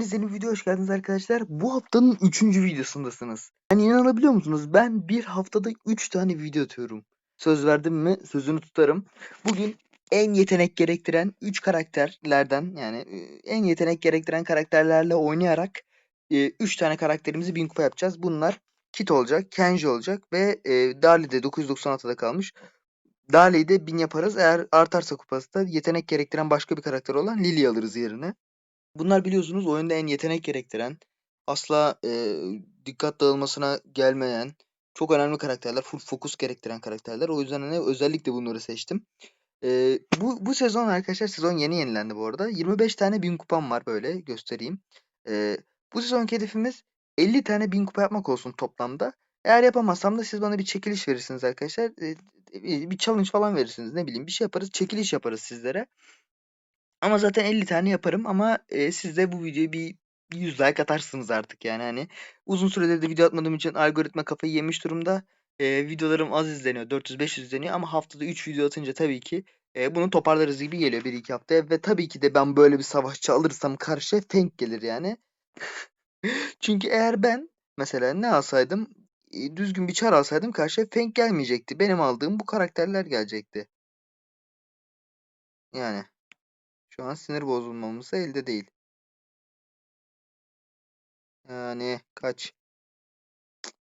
Hepiniz yeni videoya hoş geldiniz arkadaşlar. Bu haftanın 3. videosundasınız. Yani inanabiliyor musunuz? Ben bir haftada 3 tane video atıyorum. Söz verdim mi sözünü tutarım. Bugün en yetenek gerektiren 3 karakterlerden yani e, en yetenek gerektiren karakterlerle oynayarak 3 tane karakterimizi 1000 kupa yapacağız. Bunlar Kit olacak, Kenji olacak ve e, Darli de 996'da kalmış. Darli'yi de 1000 yaparız. Eğer artarsa kupası da yetenek gerektiren başka bir karakter olan Lily alırız yerine. Bunlar biliyorsunuz oyunda en yetenek gerektiren, asla eee, dikkat dağılmasına gelmeyen, çok önemli karakterler, full fokus gerektiren karakterler. O yüzden hani özellikle bunları seçtim. Eee, bu bu sezon arkadaşlar sezon yeni yenilendi bu arada. 25 tane 1000 kupam var böyle göstereyim. Eee, bu sezonki hedefimiz 50 tane 1000 kupa yapmak olsun toplamda. Eğer yapamazsam da siz bana bir çekiliş verirsiniz arkadaşlar. Eee, bir challenge falan verirsiniz ne bileyim bir şey yaparız çekiliş yaparız sizlere. Ama zaten 50 tane yaparım ama, eee, siz de bu videoya bir 100 like atarsınız artık yani, hani. Uzun süredir de video atmadığım için algoritma kafayı yemiş durumda. Eee, videolarım az izleniyor, 400-500 izleniyor ama haftada 3 video atınca tabii ki, eee, bunu toparlarız gibi geliyor 1-2 haftaya ve tabii ki de ben böyle bir savaşçı alırsam karşıya Feng gelir yani. Çünkü eğer ben mesela ne alsaydım, iii, düzgün bir çar alsaydım karşıya Feng gelmeyecekti. Benim aldığım bu karakterler gelecekti. Yani. Şu an sinir bozulmamız elde değil. Yani kaç?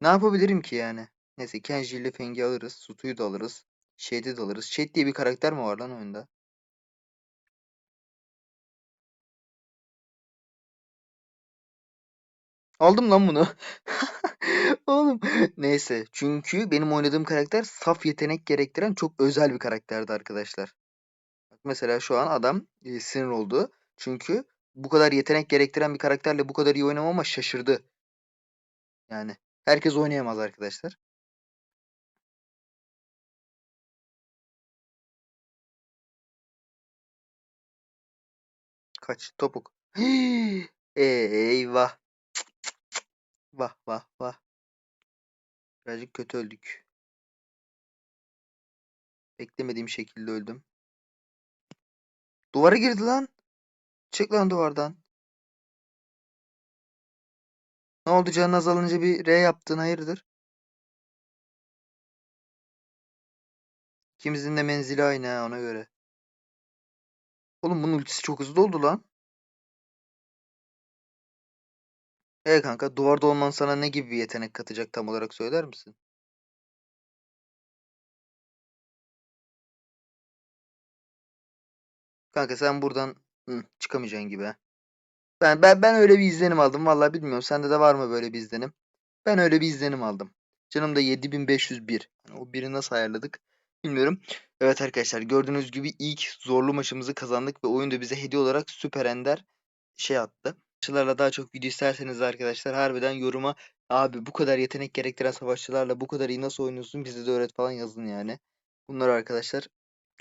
Ne yapabilirim ki yani? Neyse Kenji ile Feng'i alırız. Sutu'yu da alırız. Shade'i de alırız. Shade diye bir karakter mi var lan oyunda? Aldım lan bunu. Oğlum neyse. Çünkü benim oynadığım karakter saf yetenek gerektiren çok özel bir karakterdi arkadaşlar. Mesela şu an adam e, sinir oldu. Çünkü bu kadar yetenek gerektiren bir karakterle bu kadar iyi oynamama şaşırdı. Yani herkes oynayamaz arkadaşlar. Kaç topuk. Eyvah. Vah vah vah. Birazcık kötü öldük. Beklemediğim şekilde öldüm. Duvara girdi lan. Çık lan duvardan. Ne oldu canın azalınca bir R yaptın hayırdır? İkimizin de menzili aynı ha ona göre. Oğlum bunun ultisi çok hızlı oldu lan. E kanka duvarda olman sana ne gibi bir yetenek katacak tam olarak söyler misin? Kanka sen buradan hı, çıkamayacaksın gibi. Ben, ben, ben öyle bir izlenim aldım. Vallahi bilmiyorum. Sende de var mı böyle bir izlenim? Ben öyle bir izlenim aldım. Canım da 7501. Yani o biri nasıl ayarladık bilmiyorum. Evet arkadaşlar gördüğünüz gibi ilk zorlu maçımızı kazandık ve oyunda bize hediye olarak Süper Ender şey attı. Savaşçılarla daha çok video isterseniz arkadaşlar harbiden yoruma abi bu kadar yetenek gerektiren savaşçılarla bu kadar iyi nasıl oynuyorsun bize de öğret falan yazın yani. Bunlar arkadaşlar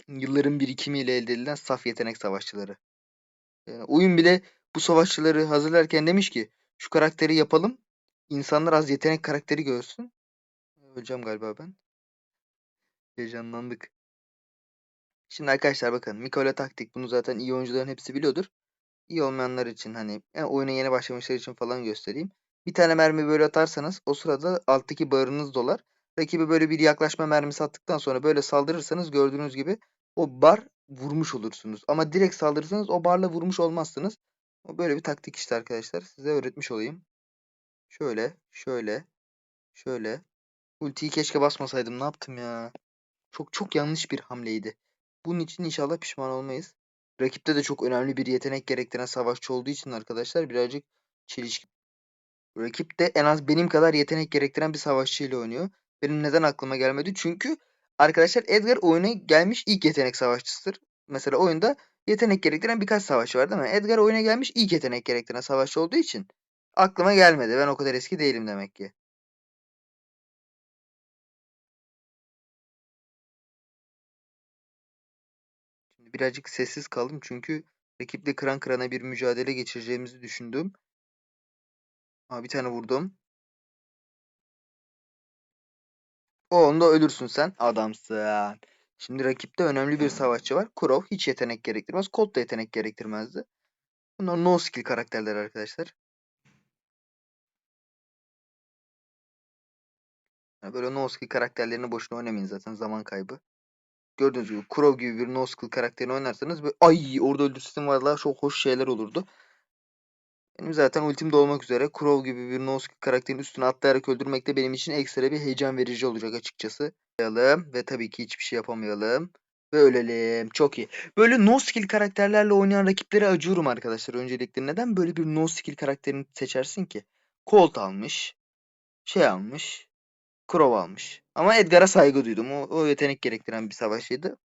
yılların birikimiyle elde edilen saf yetenek savaşçıları. Yani oyun bile bu savaşçıları hazırlarken demiş ki şu karakteri yapalım. İnsanlar az yetenek karakteri görsün. Öleceğim galiba ben. Heyecanlandık. Şimdi arkadaşlar bakın Mikola taktik bunu zaten iyi oyuncuların hepsi biliyordur. İyi olmayanlar için hani yani oyuna yeni başlamışlar için falan göstereyim. Bir tane mermi böyle atarsanız o sırada alttaki barınız dolar. Rakibi böyle bir yaklaşma mermisi attıktan sonra böyle saldırırsanız gördüğünüz gibi o bar vurmuş olursunuz. Ama direkt saldırırsanız o barla vurmuş olmazsınız. O böyle bir taktik işte arkadaşlar. Size öğretmiş olayım. Şöyle, şöyle, şöyle. Ultiyi keşke basmasaydım. Ne yaptım ya? Çok çok yanlış bir hamleydi. Bunun için inşallah pişman olmayız. Rakipte de çok önemli bir yetenek gerektiren savaşçı olduğu için arkadaşlar birazcık çelişki. Rakip de en az benim kadar yetenek gerektiren bir savaşçı ile oynuyor. Benim neden aklıma gelmedi? Çünkü arkadaşlar Edgar oyuna gelmiş ilk yetenek savaşçısıdır. Mesela oyunda yetenek gerektiren birkaç savaşçı var değil mi? Edgar oyuna gelmiş ilk yetenek gerektiren savaşçı olduğu için aklıma gelmedi. Ben o kadar eski değilim demek ki. Şimdi birazcık sessiz kaldım çünkü rakiple kıran kırana bir mücadele geçireceğimizi düşündüm. Aa, bir tane vurdum. O onda ölürsün sen. Adamsın. Şimdi rakipte önemli bir savaşçı var. Kurov hiç yetenek gerektirmez. Colt da yetenek gerektirmezdi. Bunlar no skill karakterler arkadaşlar. Yani böyle no skill karakterlerini boşuna oynamayın zaten zaman kaybı. Gördüğünüz gibi Crow gibi bir no skill karakterini oynarsanız böyle ay orada öldürsün valla çok hoş şeyler olurdu. Benim zaten ultim de olmak üzere. Crow gibi bir no skill karakterin üstüne atlayarak öldürmek de benim için ekstra bir heyecan verici olacak açıkçası. Ve tabii ki hiçbir şey yapamayalım. Ve ölelim. Çok iyi. Böyle no skill karakterlerle oynayan rakiplere acıyorum arkadaşlar. Öncelikle neden böyle bir no skill karakterini seçersin ki? Colt almış. Şey almış. Crow almış. Ama Edgar'a saygı duydum. O, o yetenek gerektiren bir savaşıydı.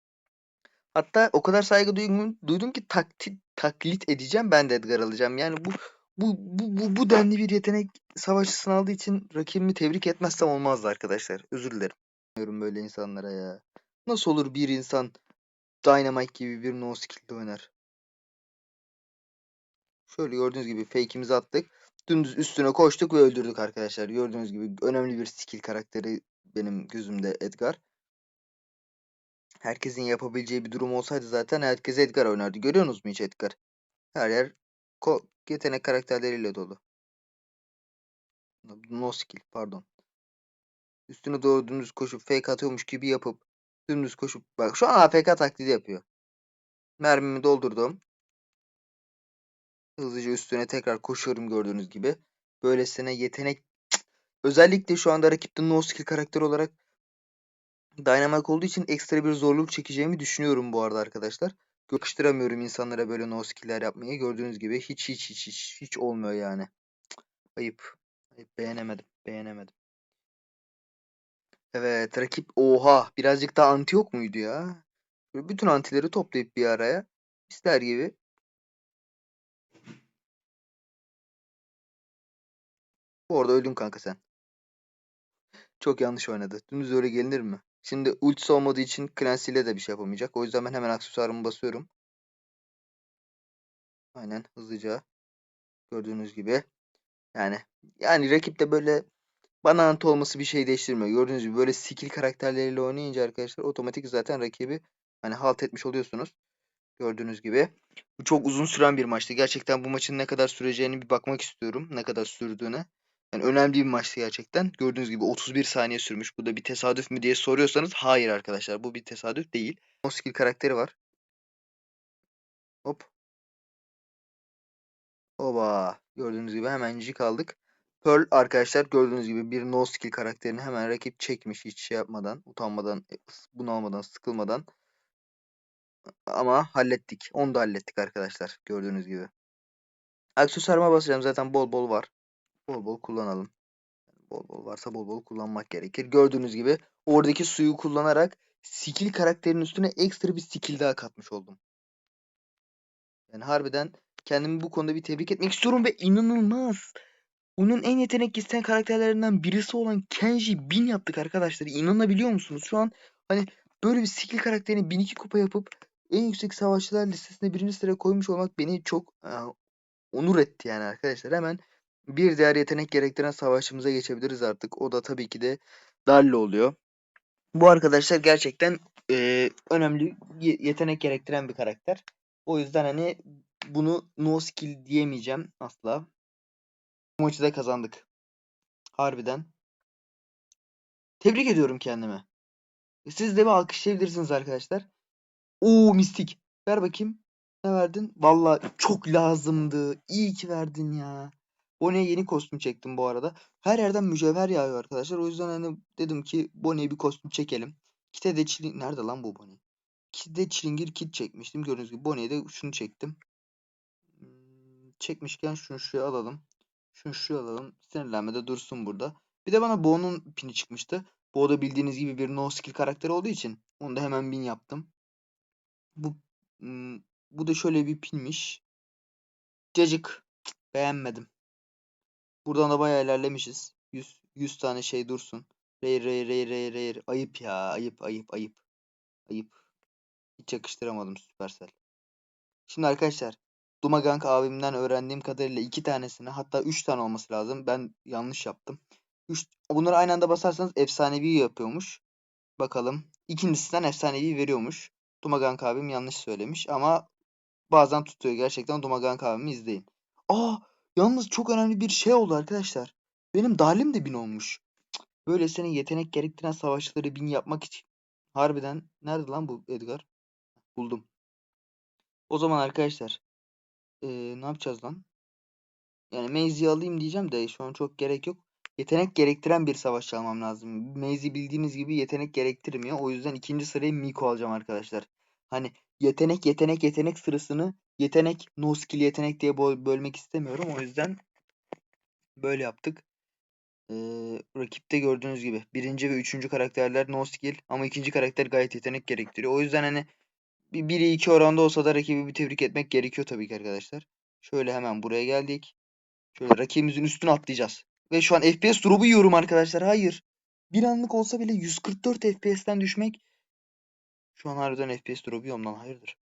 Hatta o kadar saygı duydum, duydum ki taklit, taklit edeceğim. Ben de Edgar alacağım. Yani bu bu bu bu, bu denli bir yetenek savaşçısını aldığı için rakibimi tebrik etmezsem olmazdı arkadaşlar. Özür dilerim. Diyorum böyle insanlara ya. Nasıl olur bir insan Dynamite gibi bir no skill'de oynar? Şöyle gördüğünüz gibi fake'imizi attık. Dümdüz üstüne koştuk ve öldürdük arkadaşlar. Gördüğünüz gibi önemli bir skill karakteri benim gözümde Edgar. Herkesin yapabileceği bir durum olsaydı zaten herkes Edgar oynardı. Görüyorsunuz mu hiç Edgar? Her yer yetenek karakterleriyle dolu. No skill pardon. Üstüne doğru dümdüz koşup fake atıyormuş gibi yapıp dümdüz koşup bak şu an AFK taklidi yapıyor. Mermimi doldurdum. Hızlıca üstüne tekrar koşuyorum gördüğünüz gibi. Böylesine yetenek özellikle şu anda rakipte no skill karakter olarak Dynamite olduğu için ekstra bir zorluk çekeceğimi düşünüyorum bu arada arkadaşlar. Yakıştıramıyorum insanlara böyle no skill'ler yapmayı. Gördüğünüz gibi hiç hiç hiç hiç hiç olmuyor yani. Ayıp. Ayıp. Beğenemedim. Beğenemedim. Evet rakip oha birazcık daha anti yok muydu ya? Böyle bütün antileri toplayıp bir araya ister gibi. Bu arada öldün kanka sen. Çok yanlış oynadı. Dümdüz öyle gelinir mi? Şimdi ultisi olmadığı için Clancy ile de bir şey yapamayacak. O yüzden ben hemen aksesuarımı basıyorum. Aynen hızlıca. Gördüğünüz gibi. Yani yani rakipte böyle bana anti olması bir şey değiştirmiyor. Gördüğünüz gibi böyle skill karakterleriyle oynayınca arkadaşlar otomatik zaten rakibi hani halt etmiş oluyorsunuz. Gördüğünüz gibi. Bu çok uzun süren bir maçtı. Gerçekten bu maçın ne kadar süreceğini bir bakmak istiyorum. Ne kadar sürdüğüne. Yani önemli bir maçtı gerçekten. Gördüğünüz gibi 31 saniye sürmüş. Bu da bir tesadüf mü diye soruyorsanız hayır arkadaşlar. Bu bir tesadüf değil. O skill karakteri var. Hop. Oba. Gördüğünüz gibi hemencik aldık. Pearl arkadaşlar gördüğünüz gibi bir no skill karakterini hemen rakip çekmiş hiç şey yapmadan, utanmadan, bunalmadan, sıkılmadan. Ama hallettik. Onu da hallettik arkadaşlar gördüğünüz gibi. Aksesuarıma basacağım zaten bol bol var. Bol bol kullanalım. Bol bol varsa bol bol kullanmak gerekir. Gördüğünüz gibi oradaki suyu kullanarak skill karakterinin üstüne ekstra bir skill daha katmış oldum. Yani harbiden kendimi bu konuda bir tebrik etmek istiyorum ve inanılmaz. Bunun en yetenek isteyen karakterlerinden birisi olan Kenji 1000 yaptık arkadaşlar. İnanabiliyor musunuz? Şu an hani böyle bir skill karakterini 1002 kupa yapıp en yüksek savaşçılar listesine birinci sıraya koymuş olmak beni çok e, onur etti yani arkadaşlar. Hemen bir diğer yetenek gerektiren savaşçımıza geçebiliriz artık. O da tabii ki de Dallo oluyor. Bu arkadaşlar gerçekten e, önemli ye- yetenek gerektiren bir karakter. O yüzden hani bunu no skill diyemeyeceğim asla. Bu maçı da kazandık. Harbiden. Tebrik ediyorum kendime. Siz de bir alkışlayabilirsiniz arkadaşlar. Oo mistik. Ver bakayım. Ne verdin? Valla çok lazımdı. İyi ki verdin ya. Bonnie'ye yeni kostüm çektim bu arada. Her yerden mücevher yağıyor arkadaşlar. O yüzden hani dedim ki Bonnie'ye bir kostüm çekelim. Kite de çiling... Nerede lan bu Bonnie? Kite de çilingir kit çekmiştim. Gördüğünüz gibi Bonnie'ye de şunu çektim. Hmm, Çekmişken şunu şuraya alalım. Şunu şuraya alalım. Sinirlenmede dursun burada. Bir de bana Bo'nun pini çıkmıştı. Bo da bildiğiniz gibi bir no skill karakteri olduğu için onu da hemen bin yaptım. Bu hmm, bu da şöyle bir pinmiş. Cacık. Beğenmedim. Buradan da bayağı ilerlemişiz. 100, 100 tane şey dursun. Rey rey rey rey rey. Ayıp ya. Ayıp ayıp ayıp. Ayıp. Hiç yakıştıramadım Supercell. Şimdi arkadaşlar. Dumagang abimden öğrendiğim kadarıyla iki tanesini hatta üç tane olması lazım. Ben yanlış yaptım. Üç, bunları aynı anda basarsanız efsanevi yapıyormuş. Bakalım. İkincisinden efsanevi veriyormuş. Dumagang abim yanlış söylemiş ama Bazen tutuyor gerçekten Dumagan kahvemi izleyin. Aa yalnız çok önemli bir şey oldu arkadaşlar. Benim dalim de bin olmuş. Cık, Böylesine yetenek gerektiren savaşçıları bin yapmak için. Harbiden nerede lan bu Edgar? Buldum. O zaman arkadaşlar eee, ne yapacağız lan? Yani Maze'i alayım diyeceğim de şu an çok gerek yok. Yetenek gerektiren bir savaşçı almam lazım. Maze'i bildiğiniz gibi yetenek gerektirmiyor. O yüzden ikinci sırayı Miko alacağım arkadaşlar. Hani yetenek yetenek yetenek sırasını yetenek no skill yetenek diye böl- bölmek istemiyorum. O yüzden böyle yaptık. Ee, rakipte gördüğünüz gibi birinci ve üçüncü karakterler no skill ama ikinci karakter gayet yetenek gerektiriyor. O yüzden hani bir 1'e 2 oranda olsa da rakibi bir tebrik etmek gerekiyor tabii ki arkadaşlar. Şöyle hemen buraya geldik. Şöyle rakibimizin üstüne atlayacağız. Ve şu an FPS drop'u yiyorum arkadaşlar. Hayır. Bir anlık olsa bile 144 FPS'ten düşmek. Şu an harbiden FPS drop'u yiyorum lan. Hayırdır?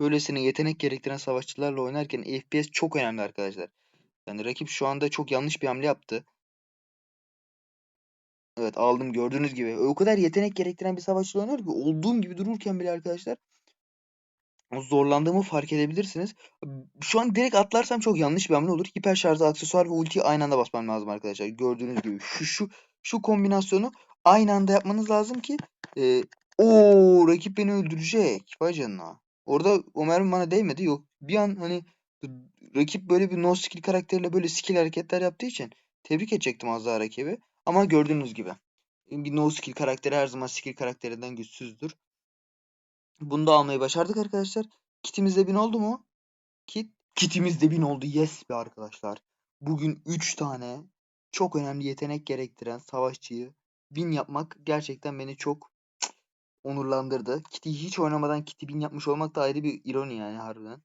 Böylesine yetenek gerektiren savaşçılarla oynarken FPS çok önemli arkadaşlar. Yani rakip şu anda çok yanlış bir hamle yaptı. Evet aldım gördüğünüz gibi. O kadar yetenek gerektiren bir savaşçı oynuyor ki olduğum gibi dururken bile arkadaşlar zorlandığımı fark edebilirsiniz. Şu an direkt atlarsam çok yanlış bir hamle olur. Hiper şarjı, aksesuar ve ultiyi aynı anda basmam lazım arkadaşlar. Gördüğünüz gibi şu şu şu kombinasyonu aynı anda yapmanız lazım ki e, o rakip beni öldürecek. Vay canına. Orada o mermi bana değmedi. Yok. Bir an hani rakip böyle bir no skill karakteriyle böyle skill hareketler yaptığı için tebrik edecektim az daha rakibi. Ama gördüğünüz gibi bir no skill karakteri her zaman skill karakterinden güçsüzdür. Bunu da almayı başardık arkadaşlar. Kitimiz de 1000 oldu mu? Kit. Kitimiz de 1000 oldu. Yes be arkadaşlar. Bugün 3 tane çok önemli yetenek gerektiren savaşçıyı 1000 yapmak gerçekten beni çok onurlandırdı. Kit'i hiç oynamadan Kit'i 1000 yapmış olmak da ayrı bir ironi yani harbiden.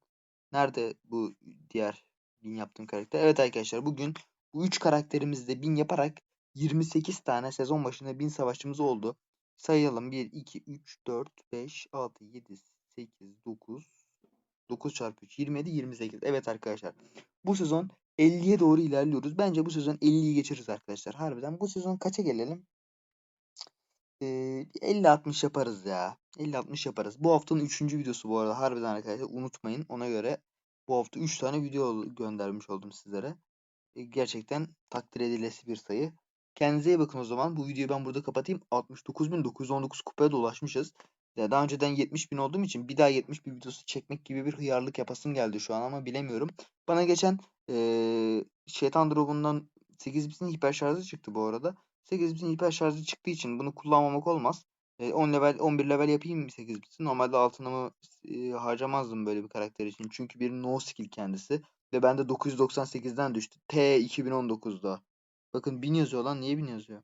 Nerede bu diğer 1000 yaptığım karakter? Evet arkadaşlar bugün bu 3 karakterimizde 1000 yaparak 28 tane sezon başında 1000 savaşçımız oldu. Sayalım 1, 2, 3, 4, 5, 6, 7, 8, 9, 9 çarpı 3, 27, 28. Evet arkadaşlar. Bu sezon 50'ye doğru ilerliyoruz. Bence bu sezon 50'yi geçiririz arkadaşlar. Harbiden bu sezon kaça gelelim? Ee, 50-60 yaparız ya. 50-60 yaparız. Bu haftanın 3. videosu bu arada. Harbiden arkadaşlar unutmayın. Ona göre bu hafta 3 tane video göndermiş oldum sizlere. Ee, gerçekten takdir edilesi bir sayı. Kendinize iyi bakın o zaman. Bu videoyu ben burada kapatayım. 69.919 kupaya da ulaşmışız. Ya daha önceden 70.000 olduğum için bir daha 70 bin videosu çekmek gibi bir hıyarlık yapasım geldi şu an ama bilemiyorum. Bana geçen ee, şeytan drop'undan 8 hiper şarjı çıktı bu arada. 8 hiper şarjı çıktığı için bunu kullanmamak olmaz. E, 10 level 11 level yapayım 8 bitin. Normalde altınımı e, harcamazdım böyle bir karakter için. Çünkü bir no skill kendisi. Ve bende 998'den düştü. T 2019'da. Bakın 1000 yazıyor lan. Niye 1000 yazıyor?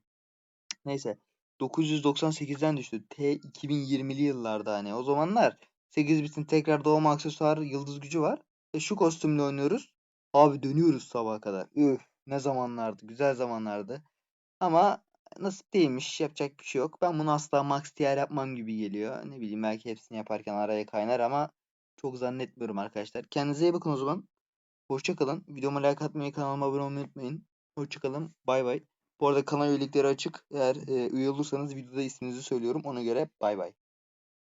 Neyse. 998'den düştü. T 2020'li yıllarda hani. O zamanlar 8 bitin tekrar doğma aksesuarı yıldız gücü var. E şu kostümle oynuyoruz. Abi dönüyoruz sabaha kadar. Üf ne zamanlardı. Güzel zamanlardı. Ama nasip değilmiş. Yapacak bir şey yok. Ben bunu asla max tier yapmam gibi geliyor. Ne bileyim belki hepsini yaparken araya kaynar ama çok zannetmiyorum arkadaşlar. Kendinize iyi bakın o zaman. Hoşça kalın. Videoma like atmayı, kanalıma abone olmayı unutmayın. Hoşça kalın. Bay bay. Bu arada kanal üyelikleri açık. Eğer e, üye olursanız videoda isminizi söylüyorum. Ona göre bay bay.